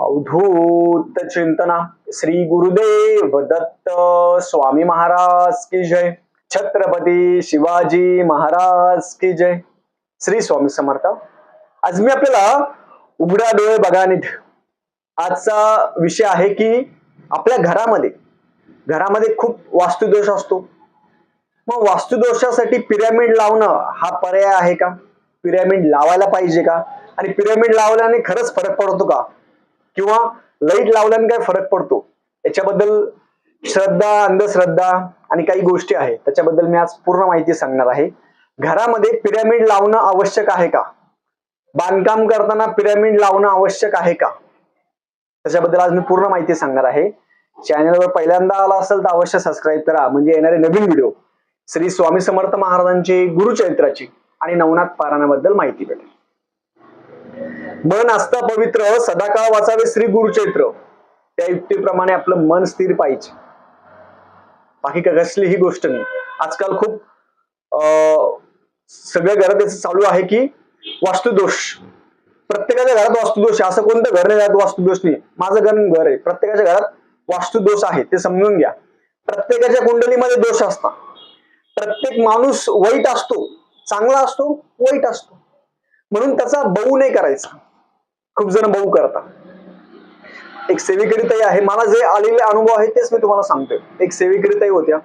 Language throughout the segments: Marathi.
अवधूत चिंतना। श्री गुरुदेव दत्त स्वामी महाराज की जय। छत्रपती शिवाजी महाराज की जय। श्री स्वामी समर्थ। आज मी आपल्याला उघडा डोळे बघा नीट आजचा विषय आहे की आपल्या घरामध्ये घरामध्ये खूप वास्तुदोष असतो. मग वास्तुदोषासाठी पिरॅमिड लावणं हा पर्याय आहे का? पिरॅमिड लावायला पाहिजे का? आणि पिरॅमिड लावल्याने खरंच फरक पडतो का? किंवा लाइट लावल्याने काय फरक पडतो? याच्याबद्दल श्रद्धा अंधश्रद्धा आणि काही गोष्टी आहेत. त्याच्याबद्दल मी आज पूर्ण माहिती सांगणार आहे. घरामध्ये पिरॅमिड लावणं आवश्यक आहे का? बांधकाम करताना पिरॅमिड लावणं आवश्यक आहे का? त्याच्याबद्दल आज मी पूर्ण माहिती सांगणार आहे. चॅनलवर पहिल्यांदा आला असेल तर अवश्य सबस्क्राईब करा. म्हणजे येणारे नवीन व्हिडिओ श्री स्वामी समर्थ महाराजांची गुरुचरित्राची आणि नवनाथ पारायणाबद्दल माहिती भेटेल. मन असता पवित्र सदाकाळ वाचावे श्री गुरुचैत्र त्या युक्तीप्रमाणे आपलं मन स्थिर पाहिजे. बाकी का कसली गोष्ट नाही. आजकाल खूप अं, सगळ्या घरात याचं चालू आहे की वास्तुदोष. प्रत्येकाच्या घरात वास्तुदोष आहे. असं कोणतं घर नाही वास्तुदोष नाही. माझं घर घर आहे. प्रत्येकाच्या घरात वास्तुदोष आहे. ते समजून घ्या. प्रत्येकाच्या कुंडलीमध्ये दोष असतात. प्रत्येक माणूस वाईट असतो. चांगला असतो वाईट असतो. म्हणून त्याचा बहु नाही करायचा. खूप जण भाऊ करता. एक सेविकरी ताई आहे. मला जे आलेले अनुभव आहेत तेच मी तुम्हाला सांगतोय. एक सेविकरी ताई होत्या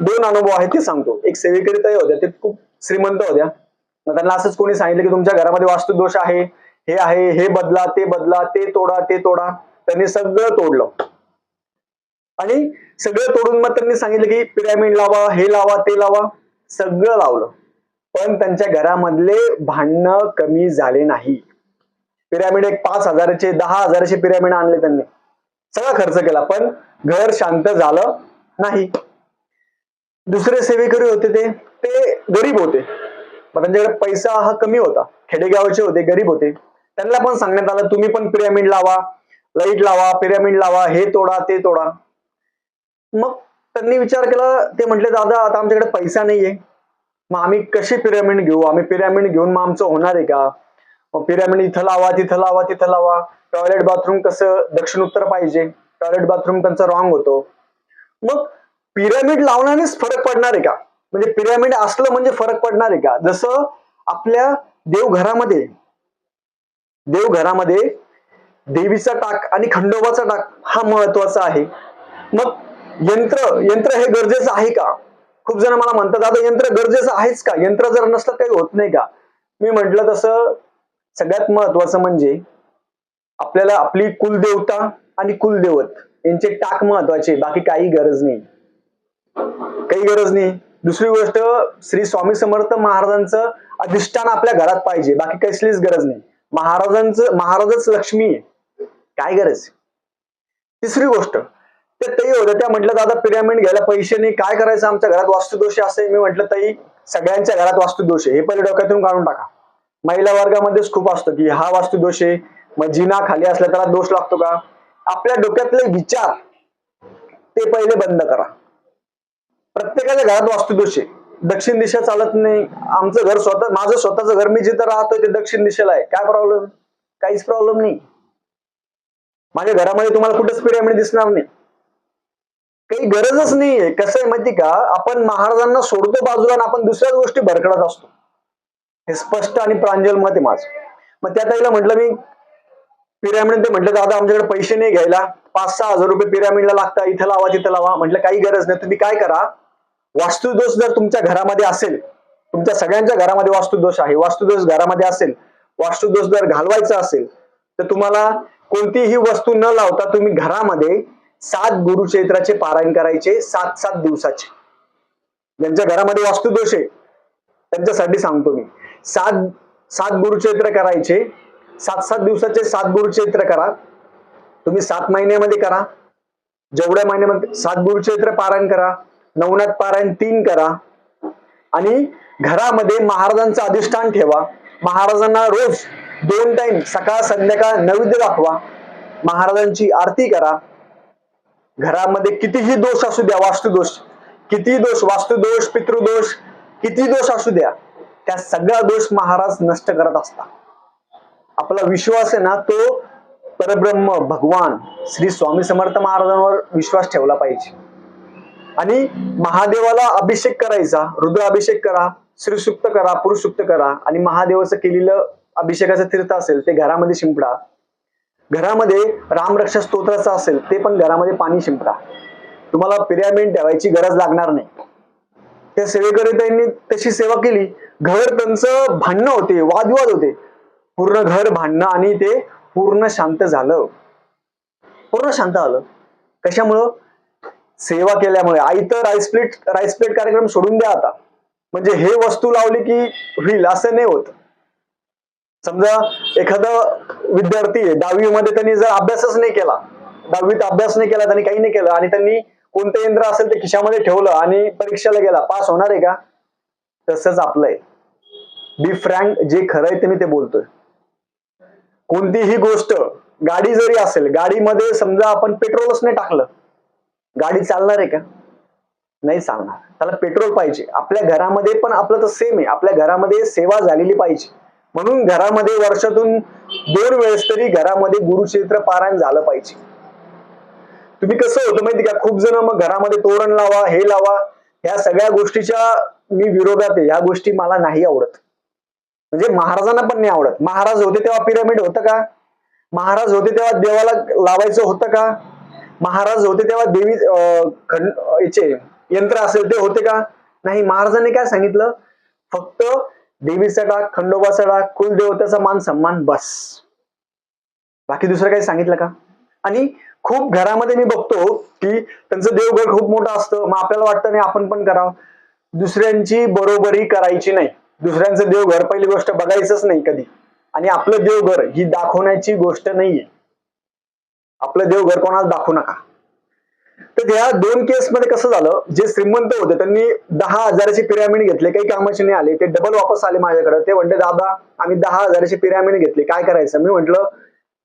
दोन अनुभव आहेत ते सांगतो. एक सेविकरी ताई होत्या. ते खूप श्रीमंत होत्या. त्यांना असंच कोणी सांगितलं की तुमच्या घरामध्ये वास्तुदोष आहे. हे आहे हे बदला ते बदला ते तोडा ते तोडा. त्यांनी सगळं तोडलं. आणि सगळं तोडून मग त्यांनी सांगितलं की पिरॅमिड लावा हे लावा ते लावा. सगळं लावलं. पण त्यांच्या घरामधले भांडणं कमी झाले नाही. पिरामिड एक पाच हजाराचे दहा हजाराचे पिरॅमिड आणले त्यांनी. सगळा खर्च केला पण घर शांत झालं नाही. दुसरे सेवेकरी होते ते ते गरीब होते. मग त्यांच्याकडे पैसा हा कमी होता. खेडेगावचे होते गरीब होते. त्यांना पण सांगण्यात आलं तुम्ही पण पिरामिड लावा लाइट लावा पिरामिड लावा हे तोडा ते तोडा. मग त्यांनी विचार केला ते म्हटले दादा आता आमच्याकडे पैसा नाहीये. मग आम्ही कशी पिरॅमिड घेऊ? आम्ही पिरॅमिड घेऊन मग आमचं होणार आहे का? मग पिरॅमिड इथं लावा तिथं लावा तिथं लावा. टॉयलेट बाथरूम कसं दक्षिण उत्तर पाहिजे? टॉयलेट बाथरूम त्यांचा रॉंग होतो. मग पिरॅमिड लावण्यानेच फरक पडणार आहे का? म्हणजे पिरॅमिड असलं म्हणजे फरक पडणार आहे का? जसं आपल्या देवघरामध्ये देवघरामध्ये देवीचा टाक आणि खंडोबाचा टाक हा महत्त्वाचा आहे. मग यंत्र यंत्र हे गरजेचं आहे का? खूप जण मला म्हणतात आता यंत्र गरजेचं आहेच का? यंत्र जर नसलं काही होत नाही का? मी म्हंटल तसं सगळ्यात महत्वाचं म्हणजे आपल्याला आपली कुलदेवता आणि कुलदेवत यांचे टाक महत्त्वाचे बाकी काही गरज नाही. काही गरज नाही. दुसरी गोष्ट श्री स्वामी समर्थ महाराजांचं अधिष्ठान आपल्या घरात पाहिजे बाकी कसलीच गरज नाही. महाराजांचं महाराजच लक्ष्मी आहे. काय गरज? तिसरी गोष्ट ते ताई होत्या त्या म्हटलं दादा पिरामिड घ्यायला पैसे नाही. काय करायचं? आमच्या घरात वास्तुदोष असे मी म्हटलं ताई सगळ्यांच्या घरात वास्तुदोष आहे. हे पहिले डोक्यातून काढून टाका. महिला वर्गामध्येच खूप असतो की हा वास्तुदोष आहे. मग जिना खाली असला त्याला दोष लागतो का? आपल्या डोक्यातले विचार ते पहिले बंद करा. प्रत्येकाच्या घरात वास्तुदोष आहे. दक्षिण दिशा चालत नाही. आमचं घर स्वतः माझं स्वतःचं घर मी जिथं राहतोय ते दक्षिण दिशेला आहे. काय प्रॉब्लेम काहीच प्रॉब्लेम नाही. माझ्या घरामध्ये तुम्हाला कुठेच पिरामिड दिसणार नाही. काही गरजच नाहीये. कसं आहे माहिती का? आपण महाराजांना सोडतो बाजूला आणि आपण दुसऱ्याच गोष्टी भरकडत असतो. हे स्पष्ट आणि प्रांजल मत आहे माझं. मग त्या ताईला म्हटलं मी पिरामिड ते म्हटलं दादा आमच्याकडे पैसे नाही घ्यायला. पाच सहा हजार रुपये पिरॅमिडला लागता इथं लावा तिथं लावा. म्हटलं काही गरज नाही. तुम्ही काय करा? वास्तुदोष जर तुमच्या घरामध्ये असेल तुमच्या सगळ्यांच्या घरामध्ये वास्तुदोष आहे. वास्तुदोष घरामध्ये असेल वास्तुदोष जर घालवायचा असेल तर तुम्हाला कोणतीही वस्तू न लावता तुम्ही घरामध्ये सात गुरुक्षेत्राचे पारायण करायचे सात सात दिवसाचे. ज्यांच्या घरामध्ये वास्तुदोष आहे त्यांच्यासाठी सांगतो मी. सात सात गुरुचैत्र करायचे सात सात दिवसाचे सात गुरुचैत्र करा. तुम्ही सात महिन्यामध्ये करा. जेवढ्या महिन्यामध्ये सात गुरुक्षेत्र पारायण करा नवनाथ पारायण तीन करा. आणि घरामध्ये महाराजांचं अधिष्ठान ठेवा. महाराजांना रोज दोन टाइम सकाळ संध्याकाळ नैवेद्य दाखवा. महाराजांची आरती करा. घरामध्ये कितीही दोष असू द्या वास्तुदोष किती दोष वास्तुदोष पितृदोष किती दोष असू द्या त्या सगळा दोष महाराज नष्ट करत असतात. आपला विश्वास आहे ना तो परब्रह्म भगवान श्री स्वामी समर्थ महाराजांवर विश्वास ठेवला पाहिजे. आणि महादेवाला अभिषेक करायचा रुद्र अभिषेक करा श्रीसुक्त करा पुरुषसुक्त करा आणि महादेवाचं केलेलं अभिषेकाचं तीर्थ असेल ते घरामध्ये शिंपडा घरामध्ये रामरक्षा स्तोत्राचं असेल ते पण घरामध्ये पाणी शिंपडा. तुम्हाला पिरॅमिड ठेवायची गरज लागणार नाही. त्या सेवेकरित्यांनी तशी सेवा केली. घर त्यांचं भांडणं होते वादविवाद होते. पूर्ण घर भांडणं आणि ते पूर्ण शांत झालं. पूर्ण शांत झालं. कशामुळं? सेवा केल्यामुळे. आई तर राईस प्लेट राईस प्लेट कार्यक्रम सोडून द्या आता. म्हणजे हे वस्तू लावली की होईल असं नाही होत. समजा एखादा विद्यार्थी आहे दहावीमध्ये त्यांनी जर अभ्यासच नाही केला दहावीत अभ्यास नाही केला त्यांनी काही नाही केलं आणि त्यांनी कोणतं यंत्र असेल ते खिशामध्ये ठेवलं आणि परीक्षेला गेला पास होणार आहे का? तसंच आपलं बी फ्रँक जे खरं आहे ते मी ते बोलतोय. कोणतीही गोष्ट गाडी जरी असेल गाडीमध्ये समजा आपण पेट्रोलच नाही टाकलं गाडी चालणार आहे का? नाही चालणार. त्याला पेट्रोल पाहिजे. आपल्या घरामध्ये पण आपलं तर सेम आहे. आपल्या घरामध्ये सेवा झालेली पाहिजे. म्हणून घरामध्ये वर्षातून दोन वेळेस तरी घरामध्ये गुरुक्षेत्र पारायण झालं पाहिजे. तुम्ही कसं होतं माहिती का? खूप जण मग घरामध्ये तोरण लावा हे लावा ह्या सगळ्या गोष्टीच्या मी विरोधात आहे. ह्या गोष्टी मला नाही आवडत. म्हणजे महाराजांना पण नाही आवडत. महाराज होते तेव्हा पिरामिड होतं का? महाराज होते तेव्हा देवाला लावायचं होतं का? महाराज होते तेव्हा देवी अं, खंड याचे यंत्र असेल ते होते का? नाही महाराजांनी काय सांगितलं? फक्त देवीचा डाक खंडोबाचा डाक कुलदेवतेचा मान सन्मान बस. बाकी दुसरं काही सांगितलं का? आणि खूप घरामध्ये मी बघतो की त्यांचं देवघर खूप मोठं असतं. मग आपल्याला वाटतं नाही आपण पण करावं. दुसऱ्यांची बरोबरी करायची नाही. दुसऱ्यांचं देवघर पहिली गोष्ट बघायचंच नाही कधी. आणि आपलं देवघर ही दाखवण्याची गोष्ट नाहीये. आपलं देवघर कोणाला दाखवू नका. तर दोन केस मध्ये कसं झालं? जे श्रीमंत होते त्यांनी दहा हजाराची पिरामिड घेतले. काही कामाचे नाही आले. ते डबल वापस आले माझ्याकडे. ते म्हणते दादा आम्ही दहा हजाराची पिरामिड घेतले. काय करायचं? मी म्हंटल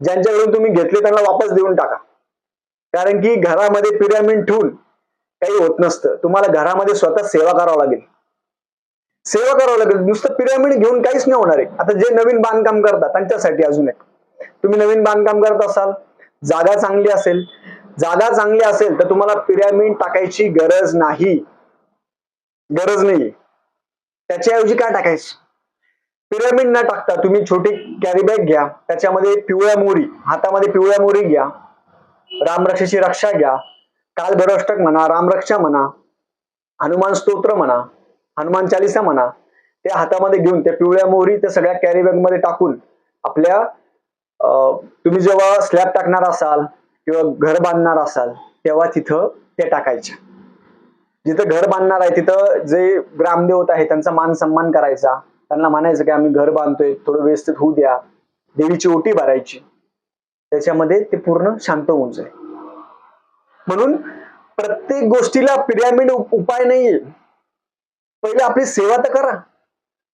ज्यांच्याकडून तुम्ही घेतले त्यांना वापस देऊन टाका. कारण की घरामध्ये पिरामिड ठेवून काही होत नसतं. तुम्हाला घरामध्ये स्वतः सेवा करावं लागेल. सेवा करावं लागेल. नुसतं पिरामिड घेऊन काहीच नाही होणार आहे. आता जे नवीन बांधकाम करतात त्यांच्यासाठी अजून एक. तुम्ही नवीन बांधकाम करत असाल जागा चांगली असेल जागा चांगली असेल तर तुम्हाला पिरॅमिड टाकायची गरज नाही. गरज नाही त्याच्याऐवजी काय टाकायचं? पिरॅमिड न टाकता तुम्ही छोटी कॅरी बॅग घ्या. त्याच्यामध्ये पिवळ्या मोरी हातामध्ये पिवळ्या मोरी घ्या. रामरक्षाची रक्षा घ्या. कालभैरष्टक म्हणा रामरक्षा म्हणा हनुमान स्तोत्र म्हणा हनुमान चालिसा म्हणा ते हातामध्ये घेऊन त्या पिवळ्या मोहरी त्या सगळ्या कॅरी बॅगमध्ये टाकून आपल्या अं, तुम्ही जेव्हा स्लॅब टाकणार असाल किंवा घर बांधणार असाल तेव्हा तिथं ते टाकायच्या जिथं घर बांधणार आहे तिथं जे ग्रामदेवत आहे त्यांचा मान सन्मान करायचा. त्यांना म्हणायचं की आम्ही घर बांधतोय थोडं व्यवस्थित होऊ द्या. देवीची ओटी भरायची. त्याच्यामध्ये ते पूर्ण शांत होऊन जाईल. म्हणून प्रत्येक गोष्टीला पिरॅमिड उपाय नाहीये. पहिले आपली सेवा तर करा.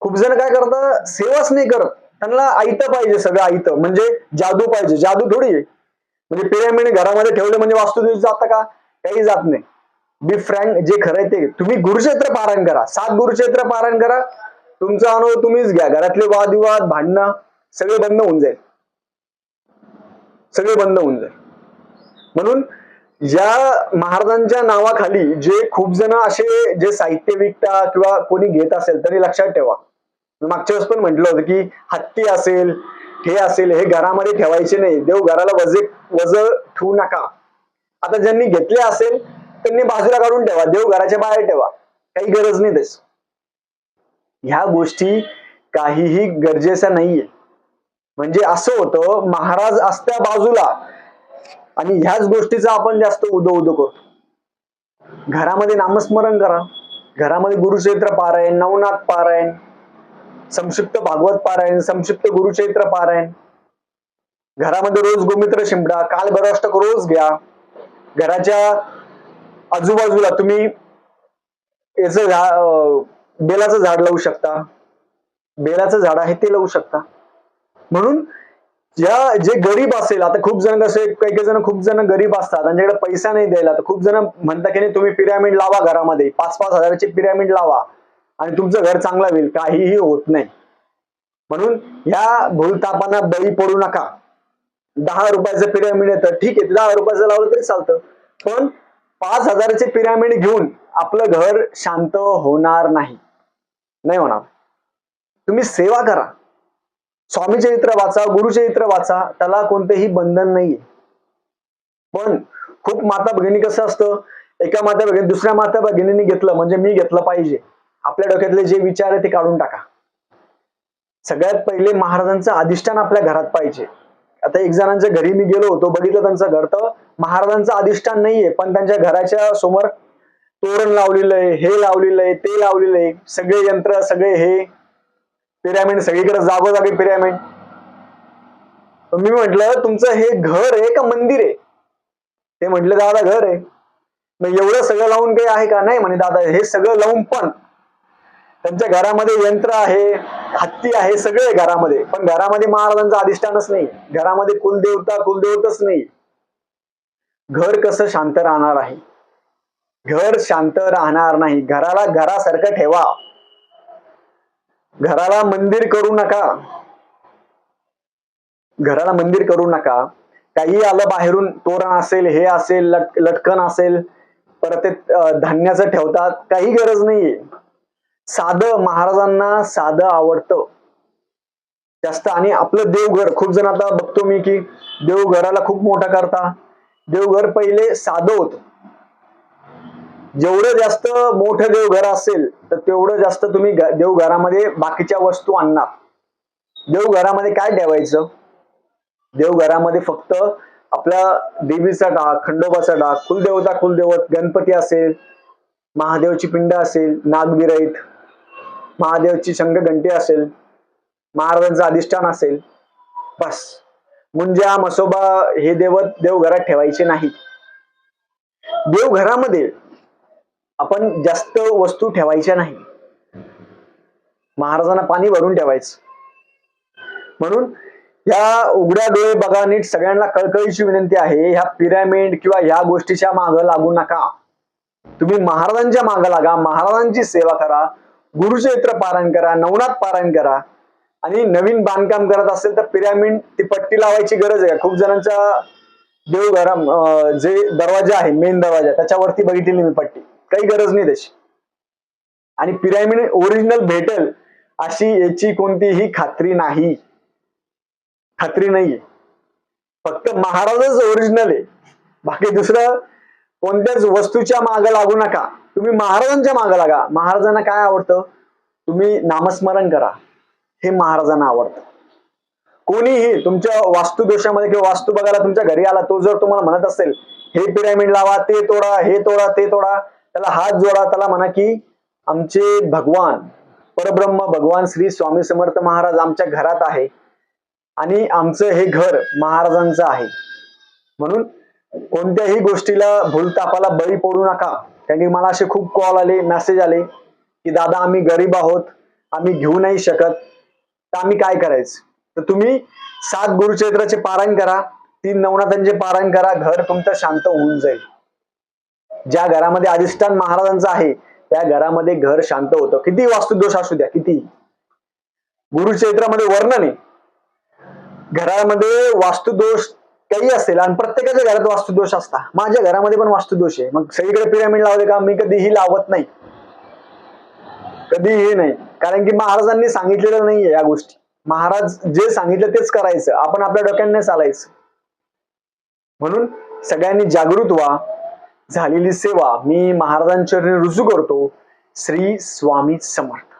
खूप जण काय करतात सेवाच नाही करत. त्यांना आयतं पाहिजे सगळं आयतं. म्हणजे जादू पाहिजे. जादू थोडी आहे. म्हणजे पिरामिड घरामध्ये ठेवलं म्हणजे वास्तुदिवस जातं का? काही जात नाही. बी फ्रँक जे खरं आहे ते तुम्ही गुरुक्षेत्र पारण करा. सात गुरुक्षेत्र पारण करा. तुमचा अनुभव तुम्हीच घ्या. घरातले वादविवाद भांडणं सगळे बंद होऊन जाईल. सगळे बंद होऊन जाईल. म्हणून या महाराजांच्या नावाखाली जे खूप जण असे जे साहित्य विकता किंवा कोणी घेत असेल तरी लक्षात ठेवा. मागच्या वेळेस पण म्हटलं होतं की हत्ती असेल हे असेल हे घरामध्ये ठेवायचे नाही. देव घराला वजे वज ठेवू नका. आता ज्यांनी घेतले असेल त्यांनी बाजूला काढून ठेवा. देव घराच्या बाहेर ठेवा. काही गरज नाही त्याच. ह्या गोष्टी काहीही गरजेच्या नाहीये. म्हणजे असं होतं महाराज असत्या बाजूला. आणि ह्याच गोष्टीचा आपण जास्त उदो उदो करतो. घरामध्ये नामस्मरण करा. घरामध्ये गुरुचैत्र पारायण नवनाथ पारायण संक्षिप्त भागवत पारायण संक्षिप्त गुरुचैत्र पारायण. घरामध्ये रोज गोमित्र शिंपडा काल बराष्टक रोज घ्या. घराच्या आजूबाजूला तुम्ही याचं झा बेलाचं झाड लावू शकता. बेलाचं झाड आहे ते लावू शकता. म्हणून ज्या जे गरीब असेल आता खूप जण कसे काही काही जण खूप जण गरीब असतात त्यांच्याकडे पैसा नाही द्यायला तर खूप जण म्हणतात की नाही तुम्ही पिरॅमिड लावा घरामध्ये पाच पाच हजाराची पिरॅमिड लावा. आणि तुमचं घर चांगलं होईल काहीही होत नाही. म्हणून या भूलतापांना बळी पडू नका. दहा रुपयाचं पिरामिड येतं ठीक आहे दहा रुपयाचं लावलं तरी चालतं. पण पाच हजाराचे पिरामिड घेऊन आपलं घर शांत होणार नाही. नाही होणार. तुम्ही सेवा करा. स्वामी चरित्र वाचा गुरुचरित्र वाचा त्याला कोणतेही बंधन नाहीये. पण खूप माता भगिनी कसं असतं एका माता भगिनी दुसऱ्या माता भगिनीने घेतलं म्हणजे मी घेतलं पाहिजे. आपल्या डोक्यातले जे विचार आहे ते काढून टाका. सगळ्यात पहिले महाराजांचं अधिष्ठान आपल्या घरात पाहिजे. आता एक जणांच्या घरी मी गेलो होतो बघितलं त्यांचं घर तर महाराजांचं अधिष्ठान नाहीये पण त्यांच्या घराच्या समोर तोरण लावलेलं आहे हे लावलेलं आहे ते लावलेलं आहे. सगळे यंत्र सगळे हे पिरॅमिड सगळीकडे जागोजागी पिरॅमिड. मी म्हटलं तुमचं हे घर आहे का मंदिर आहे? ते म्हटलं दादा घर आहे. मग एवढं सगळं लावून काही आहे का? नाही म्हणे दादा हे सगळं लावून पण त्यांच्या घरामध्ये यंत्र आहे हत्ती आहे सगळे घरामध्ये. पण घरामध्ये महाराजांचं अधिष्ठानच नाही. घरामध्ये कुलदेवता कुलदेवतच नाही. घर कसं शांत राहणार आहे? घर शांत राहणार नाही. घराला घरासारखं ठेवा. घराला मंदिर करू नका. घराला मंदिर करू नका. काही आलं बाहेरून तोरण असेल हे असेल लट लटकन असेल परत ते धान्याचं ठेवतात काही गरज नाहीये. साधं महाराजांना साधं आवडतं. जास्त आणि आपलं देवघर खूप जण आता बघतो मी की देवघराला खूप मोठा करता. देवघर पहिले साधं होत. जेवढं जास्त मोठं देवघर असेल तर तेवढं जास्त तुम्ही देवघरामध्ये बाकीच्या वस्तू आणणार. देवघरामध्ये काय ठेवायचं? देवघरामध्ये फक्त आपल्या देवीचा डाक खंडोबाचा डाक कुलदेवता कुलदेवत गणपती असेल महादेवची पिंड असेल नागविरहित महादेवची शंख घंटी असेल महाराजांचं अधिष्ठान असेल बस. मुंजा मसोबा हे देवत देवघरात ठेवायचे नाही देवघरामध्ये आपण जास्त वस्तू ठेवायच्या नाही. महाराजांना पाणी भरून ठेवायचं. म्हणून या उघड्या डोळे बघा नीट सगळ्यांना कळकळीची विनंती आहे ह्या पिरॅमिड किंवा ह्या गोष्टीच्या मागं लागू नका. तुम्ही महाराजांच्या मागं लागा महाराजांची सेवा करा गुरुचरित्र पारायण करा नवनाथ पारायण करा. आणि नवीन बांधकाम करत असेल तर पिरॅमिड ती पट्टी लावायची गरज आहे खूप जणांच्या देवघरा जे दरवाजा आहे मेन दरवाजा त्याच्यावरती बघितलेली मी पट्टी. काही गरज नाही त्याची. आणि पिरॅमिड ओरिजिनल भेटेल अशी याची कोणतीही खात्री नाही. खात्री नाहीये. फक्त महाराजच ओरिजिनल आहे. बाकी दुसरं कोणत्याच वस्तूच्या मागे लागू नका. तुम्ही महाराजांच्या मागे लागा. महाराजांना काय आवडतं? तुम्ही नामस्मरण करा. हे महाराजांना आवडतं. कोणीही तुमच्या वास्तुदोषामध्ये किंवा वास्तू बघायला तुमच्या घरी आला तो जर तुम्हाला म्हणत असेल हे पिरामिड लावा ते तोडा हे तोडा ते तोडा त्याला हात जोडा त्याला म्हणा की आमचे भगवान परब्रह्म भगवान श्री स्वामी समर्थ महाराज आमच्या घरात आहे आणि आमचं हे घर महाराजांचं आहे. म्हणून कोणत्याही गोष्टीला भूलतापाला बळी पडू नका. त्यांनी मला असे खूप कॉल आले मेसेज आले की दादा आम्ही गरीब आहोत आम्ही घेऊ नाही शकत तर आम्ही काय करायचं? तर तुम्ही सात गुरुचरित्राचे पारायण करा तीन नवनाथांचे पारायण करा घर तुमचं शांत होऊन जाईल. ज्या घरामध्ये अधिष्ठान महाराजांचं आहे त्या घरामध्ये घर शांत होतं. किती वास्तुदोष असू द्या किती. गुरुचरित्रामध्ये वर्णन आहे. घरामध्ये वास्तुदोष काही असेल आणि प्रत्येकाच्या घरात वास्तुदोष असता. माझ्या घरामध्ये पण वास्तुदोष आहे. मग सगळीकडे पिरामिड लावले का? मी कधीही लावत नाही. कधीही नाही. कारण की महाराजांनी सांगितलेलं नाहीये या गोष्टी. महाराज जे सांगितलं तेच करायचं. आपण आपल्या डोक्याने चालायचं. म्हणून सगळ्यांनी जागृत व्हा. झालेली सेवा मी महाराजांच्या रुजू करतो. श्री स्वामी समर्थ.